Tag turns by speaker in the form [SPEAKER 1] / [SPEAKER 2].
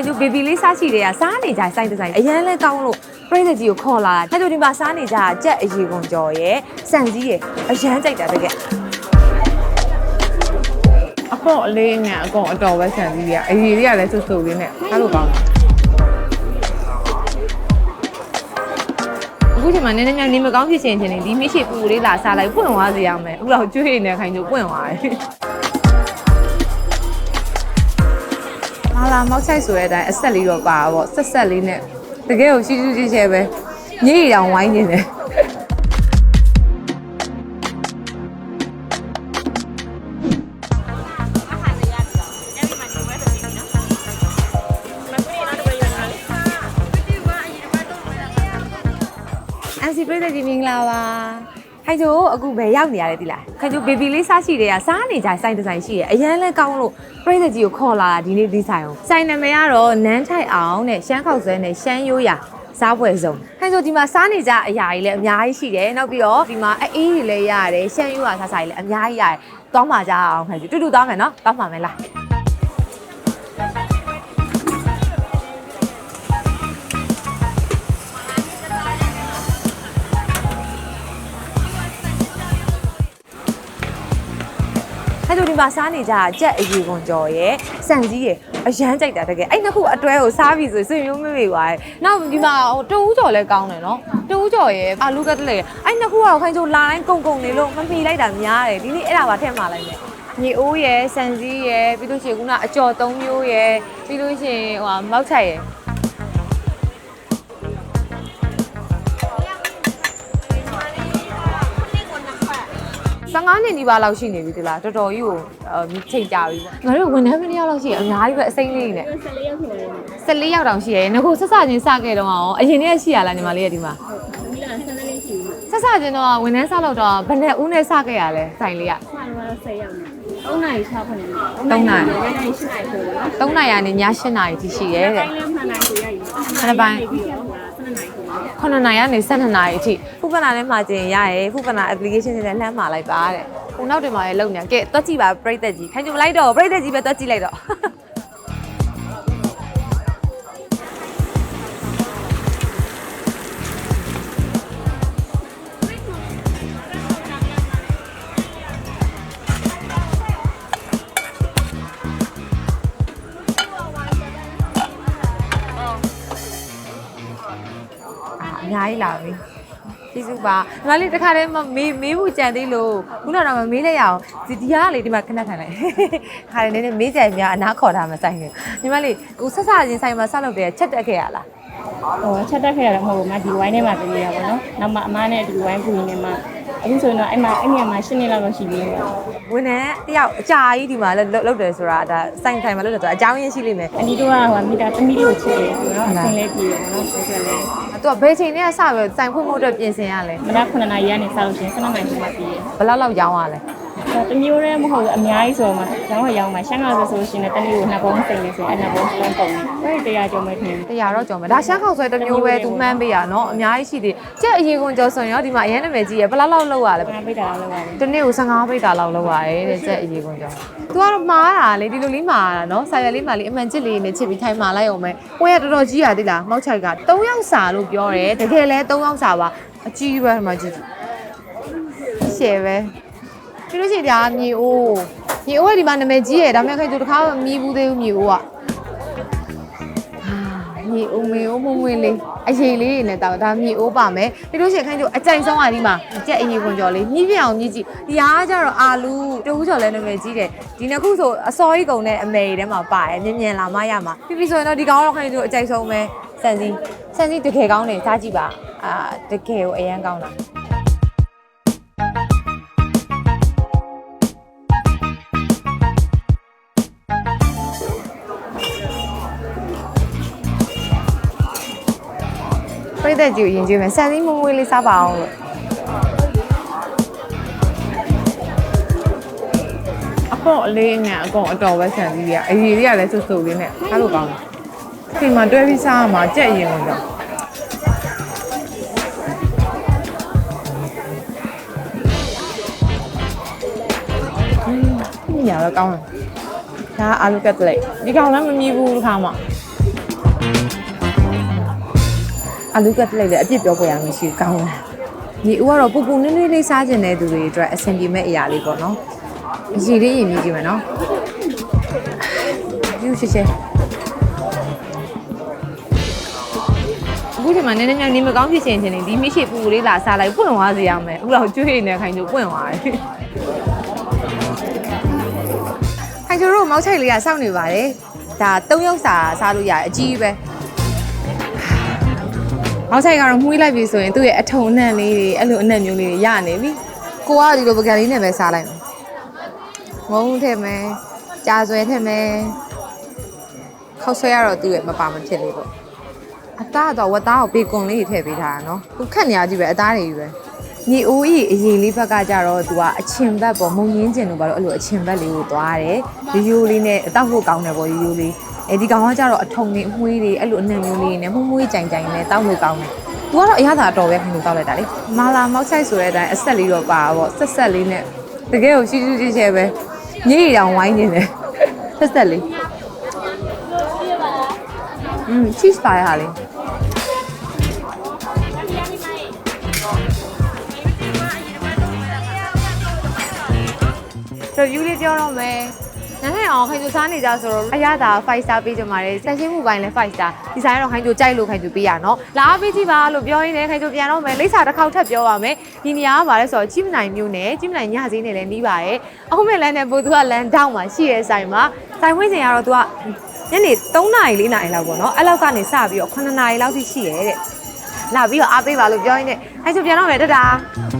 [SPEAKER 1] ခင်ဗျဘေဘီလေးစားချီတွေကစားနေကြစိုက်တဲ့ဆိုင်အရန်လဲကောင်းလို့ပြိတ္တကြီးကိုခေါ်လာတာခင်ဗျဒီမှာစားနေကြတာကြက်အရီကုန်ကြော်ရဲ့စံစည်းရဲ့အရန်ကြိုက်တာတကယ်
[SPEAKER 2] အကောအလေးငယ်အကောအတော်ပဲဆန်ကြီးကြီးကအရေးလေးကလည်းစွတ်စွတ်လေးနဲ့အဲ့လိုကောင်းအခုချိန်မှာနည်းနည်းများနေမကောင်းဖြစ်ချင်ချင်နေဒီမရှိပူလေးလာစားလိုက်ပွင့်သွားစေရမယ်အခုတော့ကျွေးနေခိုင်းကျပွင့်သွားတယ် ဟာလာမောက်ချိုက်ဆိုတဲ့အတိုင်းအဆက်လေးတော့ပါပါဆက်ဆက်လေးနဲ့တကယ်ကိုရှိရှိချေချေပဲညိတောင်ဝိုင်းနေတယ်
[SPEAKER 1] အန်စီပြိတ္တကြီးမင်္ဂလာပါ ခိုင်ချိုအခုဘယ်ရောက်နေရလဲဒီလားခိုင်ချိုဘေဘီလေးစားရှိတွေကစားနေကြစိုက်တဲ့ဆိုင်ရှိတယ်အရန်လဲကောင်းလို့ပြိတ္တကြီးကိုခေါ်လာတာဒီနေ့ဒီဆိုင်အောင်ဆိုင်နာမည်ကတော့နန်းထိုက်အောင်နဲ့ရှမ်းခောက်ဆွဲနဲ့ရှမ်းရိုးရာစားပွဲစုံခိုင်ချိုဒီမှာစားနေကြအရာကြီးလည်းအများကြီးရှိတယ်နောက်ပြီးတော့ဒီမှာအေးကြီးလည်းရတယ်ရှမ်းရိုးရာစားစားကြီးလည်းအများကြီးရတယ်တောင်းပါကြအောင်ခိုင်ချိုတူတူတောင်းမယ်နော်တောင်းပါမယ်လား မှာစားနေကြတာကြက်အရီကွန်ကြော်ရဲ့စံစည်းရဲ့အရန်ကြိုက်တာတကယ်အဲ့နှစ်ခုအတွဲကိုစားပြီဆိုရင်ဆွေမျိုးမေမေပါရဲ့နောက်ဒီမှာဟိုတူဦးကြော်လည်းကောင်းတယ်နော်တူဦးကြော်ရဲ့အာလူကတလေအဲ့နှစ်ခုကခိုင်းချိုလာတိုင်းကုံကုံနေလို့မမီလိုက်တာများတယ်ဒီနေ့အဲ့ဒါပါထည့်မှာလိုက်မယ်ညီအိုးရဲ့စံစည်းရဲ့ပြီးလို့ရှိရင်ခုနအကြော်၃မျိုးရဲ့ပြီးလို့ရှိရင်ဟိုမောက်ချိုက်ရဲ့ 15နှစ်နီးပါးလောက်ရှိနေပြီဒီလားတော်တော်ကြီးကိုအဲချိန်ကြပြီပေါ့ငါတို့ဝန်ထမ်းမတစ်ယောက်လောက်ရှိရင်အများကြီးပဲအစိမ့်လေးနဲ့
[SPEAKER 3] 14ရောက်ဆိုရင်
[SPEAKER 1] 14ရောက်တောင်ရှိရဲငါကိုဆက်စချင်းစခဲ့တော့အောင်အရင်တည်းကရှိရလားညီမလေးရဲ့ဒီမှာ
[SPEAKER 3] မိလာ14လေးရှိပြီ
[SPEAKER 1] ဆက်စချင်းတော့ဝန်ထမ်းစလောက်တော့ဘယ်နဲ့ဦးနဲ့စခဲ့ရလဲဆိုင်လေးက။
[SPEAKER 3] ဆက်တော့10ရောက်နေ။3နိုင်6ခွင့်နေ။
[SPEAKER 1] 3နာရီ
[SPEAKER 3] ညနေ8နိုင်ဆိုတော့
[SPEAKER 1] 3နာရီနဲ့ည8နာရီထိရှိရဲတဲ့
[SPEAKER 3] တိုင်းလည်းမှန်နိုင်ဆိုရည်။
[SPEAKER 1] နှစ်ပိုင်း
[SPEAKER 3] ပြီးတော့ဟို12နိုင်ဆိုတော့
[SPEAKER 1] 9နာရီကနေ12နာရီအထိဖူပနာနဲ့မှာကျင်ရရဲဖူပနာ application နဲ့လှမ်းမှာလိုက်ပါတဲ့ဟိုနောက်တင်မှာလည်းလုံနေကဲတွက်ကြည့်ပါပြိသက်ကြီးခိုင်းကြမလိုက်တော့ပြိသက်ကြီးပဲတွက်ကြည့်လိုက်တော့ အများကြီးလာပြီကျေးဇူးပါညီမလေးတခါတည်းမမေးမေးဖို့ကြံသေးလို့ခုနကတော့မမေးလိုက်ရအောင်ဒီဒီကလေဒီမှာခဏခဏလိုက်ခါရနေနေမေးကြများအနားခေါ်ထားမှစိုက်နေညီမလေးကိုဆက်ဆချင်းဆိုင်မှာဆက်လုပ်တယ်ချက်တက်ခဲ့ရလား
[SPEAKER 3] ဟိုချက်တက်ခဲ့ရတော့မဟုတ်ဘူး။မဒီဝိုင်းထဲမှာပြင်ရပါတော့။နောက်မှအမားနဲ့ဒီဝိုင်းပူရင်းနဲ့မှ အခုဆိုရင်တော့အဲ့မှာအဲ့နေရာမှာ10နှစ်လောက်တော့ရှိပြီ။
[SPEAKER 1] ဝန်ထမ်းတယောက်အကြာကြီးဒီမှာလုပ်လုပ်တယ်ဆိုတာဒါစိုင်ဆိုင်မှာလုပ်တယ်ဆိုတာအကြောင်းရင်းရှိလိမ့်မယ်
[SPEAKER 3] အနီတို့ကဟိုမိတာသမီးလေးကိုချစ်တယ်ဆိုတော့အဆင်လေးပြေတယ်နော်ဆိုတော့လေ
[SPEAKER 1] သူကဘယ်ချိန်နဲ့စပြီးစိုင်ဖွင့်ဖို့အတွက်ပြင်ဆင်ရလဲ
[SPEAKER 3] မနက်9နာရီကနေစလို့ရှိရင်7နိုင်ဆိုမှပြေတယ်
[SPEAKER 1] ဘယ်လောက်လောက်ရောင်းရလဲ
[SPEAKER 3] ဒါတမျိုးတည်းမဟုတ်ဘူးအများကြီးဆိုတော့မှရောင်းရရောင်းမှရှမ်းကားဆိုဆိုရှင်လည်းတနည်းကိုနှစ်ပုံစိတ်နေဆိုအဲ့နှစ်ပုံစလုံးပုံနေအဲ့တရားကြောင့်မထင်ဘူး
[SPEAKER 1] တရားတော့ကြော်မယ်ဒါရှမ်းခေါက်ဆွဲတစ်မျိုးပဲသူမှန်းပေးရနော်အများကြီးရှိသေးကြက်အရေကုန်ကြော်ဆိုရင်ရောဒီမှာအရင်နာမည်ကြီးရဘယ်လောက်လောက်လောက်ရလဲ
[SPEAKER 3] ငါပိတ်တာလောက်ရတယ်
[SPEAKER 1] တနေ့ကို15ပိတ်တာလောက်လောက်ရတယ်တဲ့ကြက်အရေကုန်ကြော်သူကတော့မှားတာလေဒီလိုလေးမှားတာနော်ဆာရလေးမှာလေးအမှန်ချစ်လေးနဲ့ချစ်ပြီးထိုင်မှာလိုက်အောင်မယ်ပွဲရတော်တော်ကြီးရသေးလားမောက်ချိုက်က3ယောက်စာလို့ပြောတယ်တကယ်လဲ3ယောက်စာပါအကြီးပဲဒီမှာကြည့်ရှယ်ပဲ ပြီးလို့ရှိရင်ဒါမြေအိုးမြေအိုးကဒီမှာနာမည်ကြီးရယ်ဒါပေမဲ့ခိုင်သူတစ်ခါမှမီးဘူးသေးဘူးမြေအိုးကမြေအိုမေအိုမွမွေလေးအရေးလေးတွေနဲ့တောက်ဒါမြေအိုးပါမယ်ပြီးလို့ရှိရင်ခိုင်းတို့အကြိုင်ဆုံးอ่ะဒီမှာကြက်အရေးခွန်ကြော်လေးမြည်ပြအောင်မြည်ကြည့်ဒီဟာကကြတော့အာလူတူးကြော်လဲနာမည်ကြီးတယ်ဒီနှစ်ခုဆိုအစောကြီးကုံနဲ့အမေတွေထဲမှာပါတယ်မြင်မြင်လာမရမှာပြီးပြီဆိုရင်တော့ဒီကောင်တော့ခိုင်းတို့အကြိုင်ဆုံးပဲစန်စီစန်စီတကယ်ကောင်းတယ်စားကြည့်ပါအာတကယ်ကိုအရန်ကောင်းတာ ပြိတ္တကြီးကိုယဉ်ကျေးမယ်စန်စီမွေးမွေးလေးစားပါအောင်လို့
[SPEAKER 2] အကောအလေးငယ်အကောအတော်ပဲဆန်ကြီးကြီးကအရေးလေးကလည်းစွတ်စွတ်လေးနဲ့အဲ့လိုကောင်းတယ်ဒီမှာတွဲပြီးစားရမှာကြက်ရင်ဝင်တော့ညာတော့ကောင်းတယ်ဒါအာလူကတ်လက်ဒီကောင်လည်းမမြည်ဘူးတစ်ခါမှ
[SPEAKER 1] အာလူကတ်လိုက်လေအပြစ်ပြောပေါ်ရမှရှိဘူးကောင်းလားညီဦးကတော့ပူပူနွေးနွေးလေးစားကျင်တဲ့သူတွေအတွက်အဆင်ပြေမဲ့အရာလေးပေါ့နော်အစီလေးရင်မြည်ကြည့်မယ်နော်ယူရှေ့ရှေ့အခုဒီမှာနည်းနည်းများနေမကောင်းဖြစ်ချင်ချင်နေဒီမရှိပူပူလေးလာစားလိုက်ပွင့်သွားစေရမယ်အခုတော့ကျွေးနေခိုင်းကျပွင့်သွားတယ်ခိုင်ကျတို့မောက်ချိုက်လေးကစောင့်နေပါတယ်ဒါ၃ယောက်စာစားလို့ရတယ်အကြီးပဲ မောက်ဆိုင်ကတော့မှုေးလိုက်ပြီဆိုရင်သူ့ရဲ့အထုံအနှံ့လေးတွေအဲ့လိုအနှံ့မျိုးလေးတွေရနေပြီကိုကဒီလိုပကံလေးနဲ့ပဲစားလိုက်မယ်ငုံထည့်မယ်ကြာဆွဲထည့်မယ်ခောက်ဆွဲရတော့သူ့ရဲ့မပါမဖြစ်လေးပေါ့အသားတော့ဝတ်သားကိုဘေကွန်လေးထည့်ပေးထားတာနော်သူခက်နေရကြည့်ပဲအသားတွေကြီးပဲညီအိုးကြီးအရင်လေးဘက်ကကြတော့သူကအချင်ဘက်ပေါ့မုံရင်းကျင်လို့ပါတော့အဲ့လိုအချင်ဘက်လေးကိုသွားတယ်ရိုးရိုးလေးနဲ့အတောက်ဖို့ကောင်းတယ်ပေါ့ရိုးရိုးလေး အဲဒီကောင်ကကြတော့အထုံနေအမွှေးတွေအဲ့လိုအနှံ့မျိုးလေးနဲ့မှုမွှေးကြိုင်ကြိုင်နဲ့တောက်လို့ကောင်းတယ်။ तू ကတော့အရသာအတော်ပဲခင်ဗျတောက်လိုက်တာလေ။မာလာမောက်ချိုက်ဆိုတဲ့အတိုင်းအဆက်လေးတော့ပါပေါ့ဆက်ဆက်လေးနဲ့တကယ်ကိုရှိရှိချေချေပဲညည်တောင်ဝိုင်းနေတယ်။ဆက်ဆက်လေး။อืม cheese ပါရဟာလေးဆိုယူလေးပြောတော့မယ်။ နားဟဲ့အောင်ခိုင်ကျိုစားနေကြဆိုတော့အရသာ5 star ပေးကြပါလေ။စက်ရှင်းမှုပိုင်းလည်း5 star ။ဒီဆိုင်ကတော့ခိုင်ကျိုကြိုက်လို့ခိုင်ကျိုပေးရနော်။လာပေးကြည့်ပါလို့ပြောရင်းနဲ့ခိုင်ကျိုပြန်တော့မယ်။လိပ်စာတစ်ခေါက်ထပ်ပြောပါမယ်။ဒီနေရာကဘာလဲဆိုတော့ကြီးမနိုင်မျိုးနဲ့ကြီးမနိုင်ညဈေးနဲ့လည်းနီးပါရဲ့။အခုမဲ့လမ်းနဲ့ပို့သူကလမ်းတောင်းမှာရှိရဲ့ဆိုင်မှာဆိုင်ဝင်းစင်ကတော့သူကညနေ3နာရီ4နာရီလောက်ပေါ့နော်။အဲ့လောက်ကနေစပြီးတော့9နာရီလောက်ထိရှိရဲ့တဲ့။လာပြီးတော့အားပေးပါလို့ပြောရင်းနဲ့ခိုင်ကျိုပြန်တော့မယ်တတား။